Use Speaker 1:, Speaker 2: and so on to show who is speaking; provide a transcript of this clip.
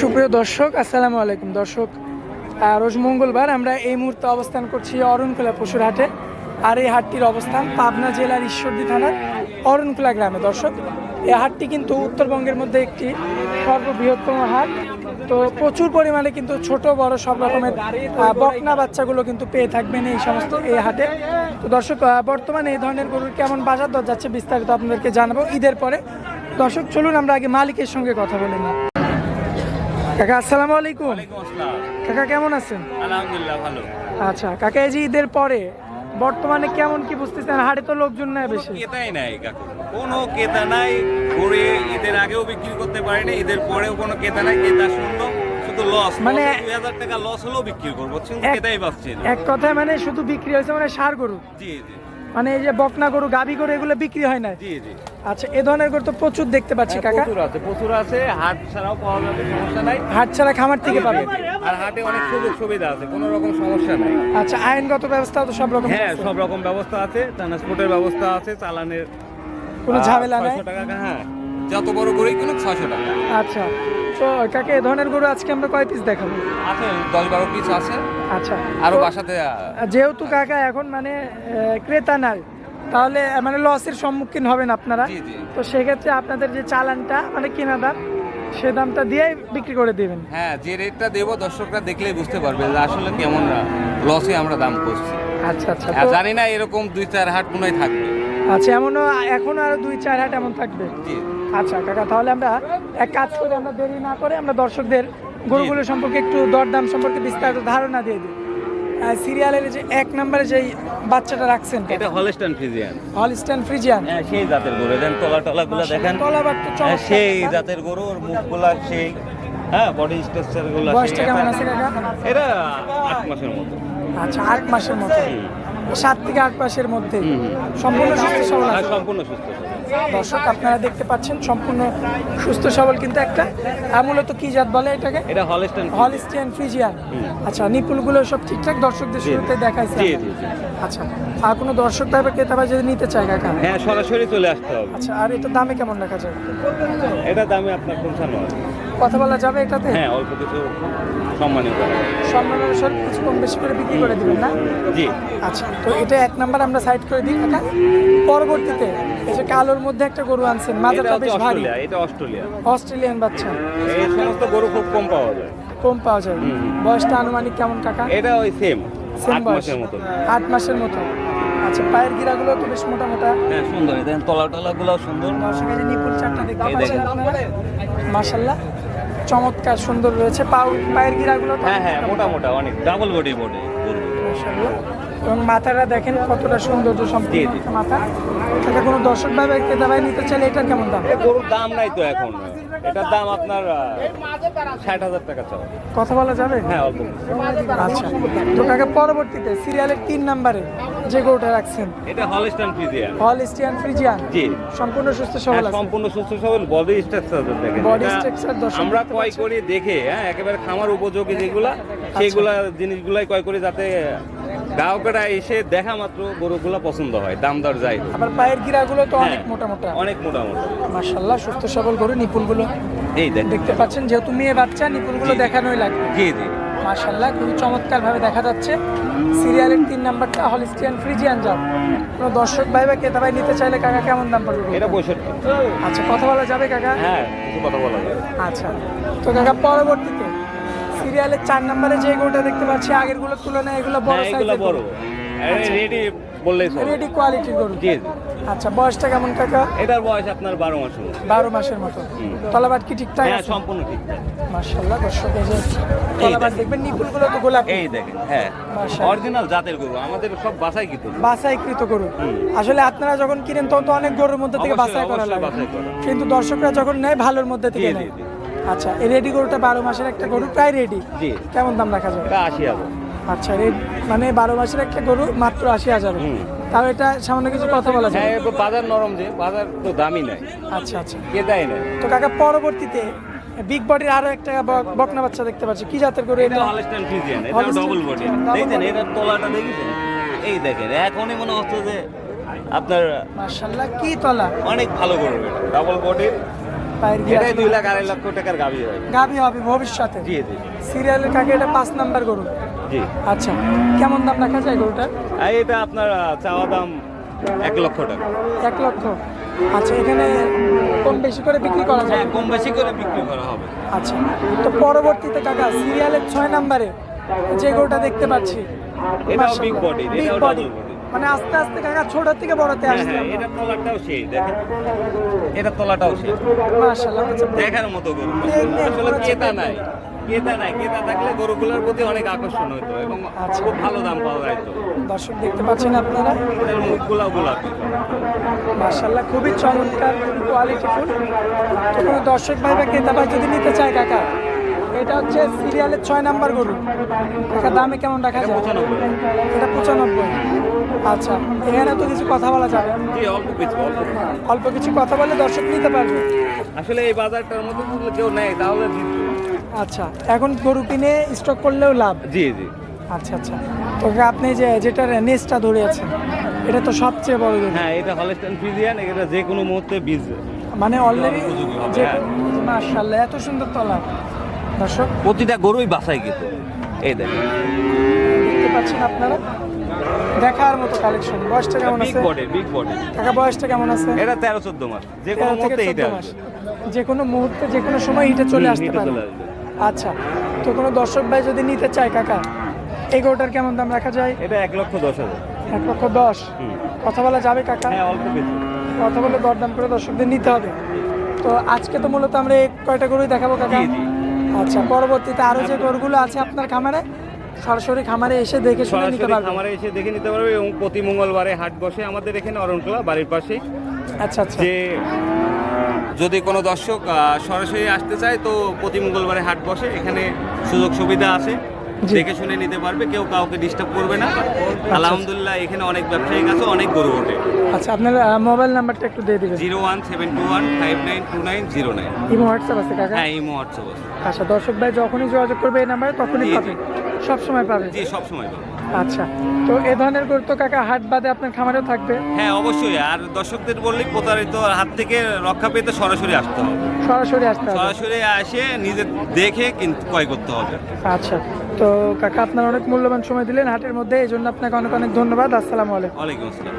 Speaker 1: সুপ্রিয় দর্শক, আসসালামু আলাইকুম। দর্শক রোজ মঙ্গলবার আমরা এই মুহূর্তে অবস্থান করছি অরণকুলা পশুর হাটে। আর এই হাটটির অবস্থান পাবনা জেলার ঈশ্বরদী থানার অরণকুলা গ্রামে। দর্শক, এই হাটটি কিন্তু উত্তরবঙ্গের মধ্যে একটি সর্ববৃহত্তম হাট। তো প্রচুর পরিমাণে কিন্তু ছোট, বড় সব রকমের বকনা বাচ্চাগুলো কিন্তু পেয়ে থাকবেন এই সমস্ত এই হাটে। তো দর্শক বর্তমানে এই ধরনের গরুর কেমন বাজার দর যাচ্ছে বিস্তারিত আপনাদেরকে জানাব ঈদের পরে। দর্শক, চলুন আমরা আগে মালিকের সঙ্গে কথা বলে। নিই কাকা আসসালামু আলাইকুম। কাকা কেমন আছেন?
Speaker 2: আলহামদুলিল্লাহ ভালো।
Speaker 1: আচ্ছা কাকা এই যে ঈদের পরে বর্তমানে কেমন কি বুঝতেছেন? হাটে তো লোকজন নাই বেশি।
Speaker 2: ক্রেতাই নাই কাকু। কোনো ক্রেতা নাই করে ঈদের আগেও বিক্রি করতে পারিনি ঈদের পরেও কোনো ক্রেতা নাই। ক্রেতা শূন্য শুধু লস
Speaker 1: মানে-
Speaker 2: দুই হাজার টাকা লস হলেও বিক্রি করব ক্রেতাই পাচ্ছি
Speaker 1: এক কথায় মানে শুধু বিক্রি হয়েছে মানে সার গরু।
Speaker 2: জি জি।
Speaker 1: মানে এই যে বকনা গরু গাভী গরু এগুলো বিক্রি হয় না
Speaker 2: জি জি।
Speaker 1: আচ্ছা এ ধরনের গরু তো প্রচুর দেখতে পাচ্ছি
Speaker 2: হ্যাঁ,
Speaker 1: কাকা।
Speaker 2: প্রচুর আছে প্রচুর আছে হাট ছাড়াও পাওয়া যাবে সমস্যা নাই।
Speaker 1: হাট ছাড়া খামার থেকে পাবে?
Speaker 2: আর হাটে অনেক সুযোগ সুবিধা আছে কোনো রকম সমস্যা নাই।
Speaker 1: আচ্ছা আইনগত ব্যবস্থা তো সব রকম
Speaker 2: হ্যাঁ সব রকম ব্যবস্থা আছে ট্রান্সপোর্টের ব্যবস্থা আছে চালানের
Speaker 1: কোনো ঝামেলা নাই?
Speaker 2: 600 টাকা হ্যাঁ যত বড় করেই কিনুক ছশো টাকা।
Speaker 1: আচ্ছা তো কাকে এ ধরনের গরু আজকে আমরা কয় পিস দেখাবো?
Speaker 2: আছে দশ বারো পিস আছে।
Speaker 1: আচ্ছা। আরও
Speaker 2: বাসাতে
Speaker 1: যেহেতু কাকা এখন মানে ক্রেতা নাই তাহলে মানে লসের সম্মুখীন হবেন আপনারা। তো সেক্ষেত্রে আপনাদের যে চালানটা মানে কেনা দাম সে দামটা দিয়েই বিক্রি করে দেবেন।
Speaker 2: হ্যাঁ যে রেটটা দেবো দর্শকরা দেখলেই বুঝতে পারবে যে আসলে কেমন লসে আমরা দাম করছি।
Speaker 1: আচ্ছা আচ্ছা।
Speaker 2: জানি না এরকম দুই চার হাট মনে থাকবে।
Speaker 1: আচ্ছা এমনও এখনও আরও দুই চার হাট এমন থাকবে? আচ্ছা কাকা তাহলে আমরা এক কাজ করে আমরা দেরি না করে আমরা দর্শকদের গরুগুলো সম্পর্কে একটু দরদাম সম্পর্কে বিস্তারিত ধারণা দিয়ে দিই। সিরিয়ালের যে এক নম্বরে যে বাচ্চাটা রাখছেন
Speaker 2: এটা হলস্টান ফ্রিজিয়ান।
Speaker 1: Holstein Friesian.
Speaker 2: হ্যাঁ সেই জাতের গরু। দেন তলা টলা গুলো দেখেন।
Speaker 1: তলাবার তো
Speaker 2: হ্যাঁ, সেই জাতের গরু ওর মুখগুলা সেই হ্যাঁ বডি স্ট্রাকচারগুলো
Speaker 1: বয়সটা কেমন আছে কাকা?
Speaker 2: এটা আট মাসের মতো।
Speaker 1: আচ্ছা আট মাসের মতো। সাত থেকে আট মাসের মধ্যে। সম্পূর্ণ সুস্থ সবল
Speaker 2: হ্যাঁ, সম্পূর্ণ সুস্থ
Speaker 1: দর্শক আপনারা দেখতে পাচ্ছেন সম্পূর্ণ সুস্থ সবল কিন্তু একটা। মূলত কি জাত বলে এটাকে?
Speaker 2: এটা হলস্টাইন
Speaker 1: হলিস্টিয়ান ফ্রিজিয়ান আচ্ছা নিপুলগুলো সব ঠিকঠাক দর্শকদের
Speaker 2: জি।
Speaker 1: শুরুতে দেখাইছে। আচ্ছা আর কোনো দর্শক ভাবে ক্রেতা ভাই যদি নিতে চায় কাকা?
Speaker 2: হ্যাঁ সরাসরি চলে আসতে হবে।
Speaker 1: আচ্ছা আর এটা দামে কেমন রাখা যায়?
Speaker 2: এটা দামে আপনার পৌঁছানো
Speaker 1: কথা বলা যাবে এটাতে?
Speaker 2: হ্যাঁ অল্প কিছু সম্মানীয় করা হবে।
Speaker 1: সম্মান অনুসারে কিছু কম বেশি করে বিক্রি করে দিবেন না?
Speaker 2: জি।
Speaker 1: আচ্ছা তো এটা এক নাম্বার আমরা সাইড করে দিই। কাকা পরবর্তীতে এই যে কালোর মধ্যে একটা গরু আনছেন
Speaker 2: এটা
Speaker 1: বেশ ভারী।
Speaker 2: এটা অস্ট্রেলিয়া।
Speaker 1: অস্ট্রেলিয়ান বাচ্চা।
Speaker 2: এই সমস্ত গরু খুব কম পাওয়া যায়।
Speaker 1: কম পাওয়া যায়। বয়সটা আনুমানিক কেমন কাকা?
Speaker 2: এটা ওই সেম আট
Speaker 1: বয়স।
Speaker 2: মাসের মতো।
Speaker 1: আট মাসের মতো। আচ্ছা পায়ের গিরাগুলো তো বেশ মোটা মোটা
Speaker 2: হ্যাঁ সুন্দর। দেখেন তলা টলা গুলো সুন্দর
Speaker 1: দর্শকের যে নিপুল চারটা দেখতে পাচ্ছেন মাশাল্লাহ। চমৎকার সুন্দর রয়েছে। পাউ পায়ের গিরাগুলো
Speaker 2: হ্যাঁ হ্যাঁ মোটা মোটা। অনেক। ডাবল বডি বডি
Speaker 1: এবং মাথাটা দেখেন কতটা সৌন্দর্য সম্পূর্ণ মাথা। এটা কোনো দর্শক ভাই ক্রেতা ভাই নিতে চাইলে এটার কেমন দাম?
Speaker 2: গরুর দাম নাই তো এখন। এটার দাম আপনার ষাট হাজার টাকা চাও
Speaker 1: কথা বলা যাবে?
Speaker 2: হ্যাঁ অল্প।
Speaker 1: আচ্ছা। তো কাকে পরবর্তীতে সিরিয়ালের তিন নাম্বারে। যে গরুটা রাখছেন?
Speaker 2: এটা হলস্টাইন ফ্রিজিয়ান
Speaker 1: হলিস্টিয়ান ফ্রিজিয়ান
Speaker 2: জি।
Speaker 1: সম্পূর্ণ সুস্থ সবল
Speaker 2: হ্যাঁ,
Speaker 1: আছে?
Speaker 2: সম্পূর্ণ সুস্থ সবল বডি স্ট্রাকচার দেখেন। এটা
Speaker 1: structure দর্শক
Speaker 2: আমরা ক্রয় করি দেখে হ্যাঁ একেবারে খামার উপযোগী যেগুলা সেইগুলা জিনিসগুলাই ক্রয় করি যাতে গ্রাহকেরা এসে দেখা মাত্র গরুগুলা পছন্দ হয় দাম দর যাই
Speaker 1: আবার পায়ের গিরাগুলো তো অনেক
Speaker 2: হ্যাঁ,
Speaker 1: মোটা মোটা
Speaker 2: অনেক মোটামুটি।
Speaker 1: মাশাল্লাহ সুস্থ সবল গরু নিপুলগুলো।
Speaker 2: এই দেখ
Speaker 1: দেখতে পাচ্ছেন যেহেতু মেয়ে বাচ্চা নিপুলগুলো। দেখানোই লাগবে।
Speaker 2: জি জি।
Speaker 1: মাশাল্লাহ খুবই চমৎকারভাবে দেখা যাচ্ছে। সিরিয়ালের তিন নাম্বারটা হলিস্টিয়ান ফ্রিজিয়ান জাত কোনো দর্শক ভাই বা ক্রেতা ভাই নিতে চাইলে কাকা কেমন দাম পড়বে
Speaker 2: এটা পঁয়ষট্টি।
Speaker 1: আচ্ছা কথা বলা যাবে কাকা?
Speaker 2: হ্যাঁ কথা বলা যাবে।
Speaker 1: আচ্ছা তো কাকা পরবর্তীতে সিরিয়ালের চার নাম্বারে যে গোটা দেখতে পাচ্ছি আগেরগুলোর তুলনায় এগুলো বড়
Speaker 2: হ্যাঁ
Speaker 1: সাইজের
Speaker 2: বড়। রেডি বললেই
Speaker 1: রেডি কোয়ালিটির গরু।
Speaker 2: জি জি।
Speaker 1: আচ্ছা বয়সটা কেমন কাকা?
Speaker 2: এটার বয়স আপনার বারো মাসের মতো
Speaker 1: বারো মাসের মতো। তলাবাট কি ঠিকঠাক
Speaker 2: হ্যাঁ সম্পূর্ণ ঠিকঠাক।
Speaker 1: মার্শাল্লাহ দর্শক এই যে তলাবাট দেখবেন নিপুলগুলো তো গোলাপি।
Speaker 2: এই দেখেন হ্যাঁ। অরিজিনাল জাতের গরু আমাদের সব বাসাই
Speaker 1: বাছাইকৃত গরু। আসলে আপনারা যখন কিনেন তখন তো অনেক গরুর মধ্যে থেকে বাছাই করা লাগে। কিন্তু দর্শকরা যখন নেয় ভালোর মধ্যে থেকে নেয়। আচ্ছা এই রেডি গরুটা বারো মাসের একটা গরু প্রায় রেডি কেমন দাম রাখা যাবে
Speaker 2: আশি হাজার।
Speaker 1: আচ্ছা রেড মানে বারো মাসের একটা গরু মাত্র আশি হাজার। তাও এটা সামান্য কিছু কথা বলা যায়?
Speaker 2: হ্যাঁ বাজার নরম যে বাজার তো দামই নাই।
Speaker 1: আচ্ছা আচ্ছা।
Speaker 2: কে দেয় না?
Speaker 1: তো কাকা পরবর্তীতে বিগ বডির আরও একটা বক- বকনা বাচ্চা দেখতে পাচ্ছি। কি জাতের গরু
Speaker 2: এটা
Speaker 1: এটা?
Speaker 2: হলস্টাইন ফ্রিজিয়ান এটা ডবল বডি
Speaker 1: body।
Speaker 2: এটার তলাটা দেখেছেন? এই দেখেন এখনই মনে হচ্ছে যে আপনার
Speaker 1: মার্শাল্লাহ কি তলা?
Speaker 2: অনেক ভালো গরু এটা ডাবল বডি এটাই দুই লাখ আড়াই লক্ষ টাকার গাভী হয়।
Speaker 1: গাভী হবে ভবিষ্যতে।
Speaker 2: জি জি।
Speaker 1: সিরিয়ালের কাকে এটা পাঁচ নাম্বার গরু।
Speaker 2: জি।
Speaker 1: আচ্ছা কেমন দাম রাখা যায় গরুটার?
Speaker 2: এটা আপনার চাওয়া দাম এক লক্ষ টাকা।
Speaker 1: এক লক্ষ। আচ্ছা এখানে কম বেশি করে বিক্রি করা যায়?
Speaker 2: হ্যাঁ কম বেশি করে বিক্রি করা হবে।
Speaker 1: আচ্ছা তো পরবর্তীতে কাকা সিরিয়ালের ছয় নাম্বারে যে গরুটা দেখতে পাচ্ছি
Speaker 2: body,
Speaker 1: big body
Speaker 2: double body।
Speaker 1: মানে আস্তে আস্তে কাকা ছোট থেকে বড়তে
Speaker 2: হ্যাঁ
Speaker 1: আসছে।
Speaker 2: হ্যাঁ এটা তলাটাও সেই দেখেন। এটা তলাটাও সেই।
Speaker 1: মাশাআল্লাহ আচ্ছা
Speaker 2: দেখার মতো গরু। আসলে
Speaker 1: দেখ।
Speaker 2: নাই। ক্রেতা নাই ক্রেতা থাকলে গরুগুলোর প্রতি অনেক আকর্ষণ হতো এবং
Speaker 1: আচ্ছা।
Speaker 2: খুব ভালো দাম পাওয়া যেত
Speaker 1: দর্শক দেখতে পাচ্ছেন আপনারা?
Speaker 2: গোলাপ গোলাপি।
Speaker 1: মাশাআল্লাহ খুবই চমৎকার কোয়ালিটিফুল তো কোনো দর্শক ভাই বা ক্রেতা ভাই যদি নিতে চায় কাকা এটা হচ্ছে সিরিয়ালের ছয় নাম্বার গরু। কাকা দামে কেমন রাখা
Speaker 2: এটা
Speaker 1: যায়?
Speaker 2: পঁচানব্বই।
Speaker 1: এটা পঁচানব্বই। আচ্ছা এখানে তো কিছু কথা বলা যাবে
Speaker 2: অল্প কিছু অল্প কিছু।
Speaker 1: কথা বলে দর্শক নিতে পারবে।
Speaker 2: আসলে এই বাজারটার মধ্যে কেউ নেয় তাহলে জিতবে
Speaker 1: আচ্ছা এখন গরু কিনে স্টক করলেও লাভ?
Speaker 2: জি জি।
Speaker 1: আচ্ছা আচ্ছা। তো আপনি যে যেটার নেসটা ধরে আছেন এটা তো সবচেয়ে বড় গরু
Speaker 2: হ্যাঁ এটা হলস্টাইন ফ্রিজিয়ান এটা যে কোনো মুহূর্তে বীজ
Speaker 1: মানে অলরেডি যে
Speaker 2: হ্যাঁ।
Speaker 1: মাশাআল্লাহ এত সুন্দর তলা। দর্শক
Speaker 2: প্রতিটা গরুই বাছাই কিন্তু। এই দেখেন।
Speaker 1: দেখতে পাচ্ছেন আপনারা? দেখার মতো কালেকশন বয়সটা কেমন আছে?
Speaker 2: বিগ বডি বিগ বডি
Speaker 1: কাকা বয়সটা কেমন আছে?
Speaker 2: এটা তেরো চোদ্দ মাস। যে কোনো মুহূর্তে
Speaker 1: মাস। যে কোনো মুহূর্তে যে কোনো সময় হিটে চলে আসতে পারে। আচ্ছা তো কোনো দর্শক ভাই যদি নিতে চায় কাকা এই গরুটার কেমন দাম রাখা যায়?
Speaker 2: এটা এক লক্ষ দশ হাজার।
Speaker 1: এক লক্ষ দশ? কথা বলা যাবে কাকা?
Speaker 2: হ্যাঁ
Speaker 1: কথা বলে দরদাম করে দর্শকদের নিতে হবে। তো আজকে তো মূলত আমরা এই কয়টা গরুই দেখাবো কাকা। আচ্ছা পরবর্তীতে আরও যে গরুগুলো আছে আপনার খামারে সরাসরি খামারে এসে দেখে শুনে নিতে পারবেন
Speaker 2: খামারে এসে দেখে নিতে পারবে এবং প্রতি মঙ্গলবারে হাট বসে আমাদের এখানে অরণকলা বাড়ির পাশে
Speaker 1: আচ্ছা আচ্ছা।
Speaker 2: যে যদি কোনো দর্শক সরাসরি আসতে চায় তো প্রতি মঙ্গলবারে হাট বসে এখানে সুযোগ সুবিধা আছে। দেখে শুনে নিতে পারবে কেউ কাউকে ডিস্টার্ব করবে না। আলহামদুলিল্লাহ এখানে অনেক ব্যবসায়িক আছে অনেক গরু ওঠে।
Speaker 1: আচ্ছা আপনার মোবাইল নাম্বারটা একটু দিয়ে দিবেন।
Speaker 2: Zero one seven two one five nine two nine zero nine.
Speaker 1: Imo WhatsApp আছে কাকা?
Speaker 2: হ্যাঁ ইমো হোয়াটসঅ্যাপ আছে।
Speaker 1: আচ্ছা দর্শক ভাই যখনই যোগাযোগ করবে এই নাম্বারে তখনই। পাবে সব সময় পাবে
Speaker 2: জি সবসময় পাবে
Speaker 1: আচ্ছা। তো এ ধরনের গরু তো কাকা হাট বাদে আপনার খামারেও থাকবে?
Speaker 2: হ্যাঁ অবশ্যই। আর দর্শকদের বললেই প্রতারিত হাত থেকে রক্ষা পেতে সরাসরি আসতে হবে।
Speaker 1: সরাসরি আসতে হবে।
Speaker 2: সরাসরি আসে নিজে দেখে কিন্তু ক্রয় করতে হবে।
Speaker 1: আচ্ছা। তো কাকা আপনার অনেক মূল্যবান সময় দিলেন হাটের মধ্যে এই জন্য আপনাকে অনেক অনেক ধন্যবাদ। আসসালামু আলাইকুম।
Speaker 2: ওয়ালাইকুম আসসালাম।